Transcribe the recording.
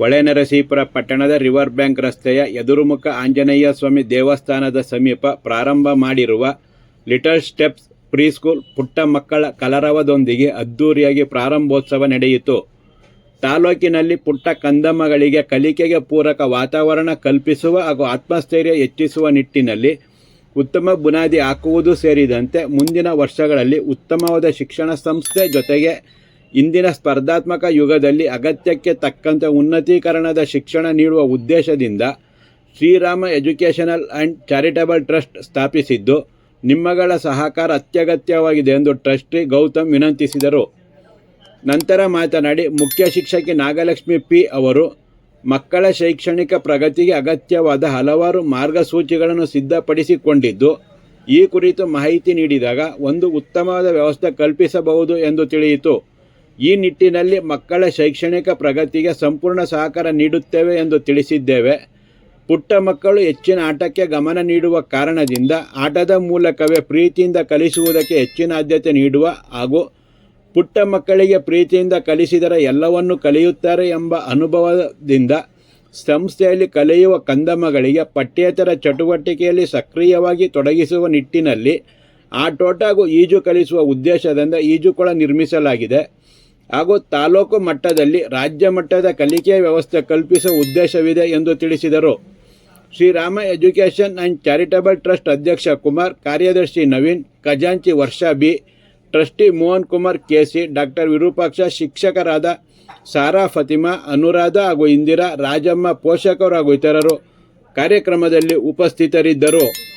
ಹೊಳೆನರಸೀಪುರ ಪಟ್ಟಣದ river bank ರಸ್ತೆಯ ಎದುರುಮುಖ ಆಂಜನೇಯ ಸ್ವಾಮಿ ದೇವಸ್ಥಾನದ ಸಮೀಪ ಪ್ರಾರಂಭ ಮಾಡಿರುವ ಲಿಟಲ್ ಸ್ಟೆಪ್ಸ್ ಪ್ರೀಸ್ಕೂಲ್ ಪುಟ್ಟ ಮಕ್ಕಳ ಕಲರವದೊಂದಿಗೆ ಅದ್ದೂರಿಯಾಗಿ ಪ್ರಾರಂಭೋತ್ಸವ ನಡೆಯಿತು. ತಾಲೂಕಿನಲ್ಲಿ ಪುಟ್ಟ ಕಂದಮ್ಮಗಳಿಗೆ ಕಲಿಕೆಗೆ ಪೂರಕ ವಾತಾವರಣ ಕಲ್ಪಿಸುವ ಹಾಗೂ ಆತ್ಮಸ್ಥೈರ್ಯ ಹೆಚ್ಚಿಸುವ ನಿಟ್ಟಿನಲ್ಲಿ ಉತ್ತಮ ಬುನಾದಿ ಹಾಕುವುದು ಸೇರಿದಂತೆ ಮುಂದಿನ ವರ್ಷಗಳಲ್ಲಿ ಉತ್ತಮವಾದ ಶಿಕ್ಷಣ ಸಂಸ್ಥೆ ಜೊತೆಗೆ ಇಂದಿನ ಸ್ಪರ್ಧಾತ್ಮಕ ಯುಗದಲ್ಲಿ ಅಗತ್ಯಕ್ಕೆ ತಕ್ಕಂತೆ ಉನ್ನತೀಕರಣದ ಶಿಕ್ಷಣ ನೀಡುವ ಉದ್ದೇಶದಿಂದ Sriram educational and charitable trust ಸ್ಥಾಪಿಸಿದ್ದು, ನಿಮ್ಮಗಳ ಸಹಕಾರ ಅತ್ಯಗತ್ಯವಾಗಿದೆ ಎಂದು ಟ್ರಸ್ಟಿ ಗೌತಮ್ ವಿನಂತಿಸಿದರು. ನಂತರ ಮಾತನಾಡಿ, ಮುಖ್ಯ ಶಿಕ್ಷಕಿ ನಾಗಲಕ್ಷ್ಮಿ ಪಿ ಅವರು, ಮಕ್ಕಳ ಶೈಕ್ಷಣಿಕ ಪ್ರಗತಿಗೆ ಅಗತ್ಯವಾದ ಹಲವಾರು ಮಾರ್ಗಸೂಚಿಗಳನ್ನು ಸಿದ್ಧಪಡಿಸಿಕೊಂಡಿದ್ದು, ಈ ಕುರಿತು ಮಾಹಿತಿ ನೀಡಿದಾಗ ಒಂದು ಉತ್ತಮವಾದ ವ್ಯವಸ್ಥೆ ಕಲ್ಪಿಸಬಹುದು ಎಂದು ತಿಳಿಯಿತು. ಈ ನಿಟ್ಟಿನಲ್ಲಿ ಮಕ್ಕಳ ಶೈಕ್ಷಣಿಕ ಪ್ರಗತಿಗೆ ಸಂಪೂರ್ಣ ಸಹಕಾರ ನೀಡುತ್ತೇವೆ ಎಂದು ತಿಳಿಸಿದ್ದೇವೆ. ಪುಟ್ಟ ಮಕ್ಕಳು ಹೆಚ್ಚಿನ ಆಟಕ್ಕೆ ಗಮನ ನೀಡುವ ಕಾರಣದಿಂದ ಆಟದ ಮೂಲಕವೇ ಪ್ರೀತಿಯಿಂದ ಕಲಿಸುವುದಕ್ಕೆ ಹೆಚ್ಚಿನ ಆದ್ಯತೆ ನೀಡುವ ಹಾಗೂ ಪುಟ್ಟ ಮಕ್ಕಳಿಗೆ ಪ್ರೀತಿಯಿಂದ ಕಲಿಸಿದರೆ ಎಲ್ಲವನ್ನು ಕಲಿಯುತ್ತಾರೆ ಎಂಬ ಅನುಭವದಿಂದ ಸಂಸ್ಥೆಯಲ್ಲಿ ಕಲಿಯುವ ಕಂದಮ್ಮಗಳಿಗೆ ಪಠ್ಯೇತರ ಚಟುವಟಿಕೆಯಲ್ಲಿ ಸಕ್ರಿಯವಾಗಿ ತೊಡಗಿಸುವ ನಿಟ್ಟಿನಲ್ಲಿ ಆಟೋಟ ಹಾಗೂ ಈಜು ಕಲಿಸುವ ಉದ್ದೇಶದಿಂದ ಈಜುಕೊಳ ನಿರ್ಮಿಸಲಾಗಿದೆ. ಹಾಗೂ ತಾಲೂಕು ಮಟ್ಟದಲ್ಲಿ ರಾಜ್ಯ ಮಟ್ಟದ ಕಲಿಕೆಯ ವ್ಯವಸ್ಥೆ ಕಲ್ಪಿಸುವ ಉದ್ದೇಶವಿದೆ ಎಂದು ತಿಳಿಸಿದರು. Sriram education and charitable trust ಅಧ್ಯಕ್ಷ ಕುಮಾರ್, ಕಾರ್ಯದರ್ಶಿ ನವೀನ್, ಖಜಾಂಚಿ Varsha B, trustee Mohan Kumar KC doctor Virupaksha, ಶಿಕ್ಷಕರಾದ ಸಾರಾ ಫತಿಮಾ, ಅನುರಾಧ ಹಾಗೂ ಇಂದಿರಾ ರಾಜಮ್ಮ ಪೋಷಕರು ಹಾಗೂ ಇತರರು ಕಾರ್ಯಕ್ರಮದಲ್ಲಿ ಉಪಸ್ಥಿತರಿದ್ದರು.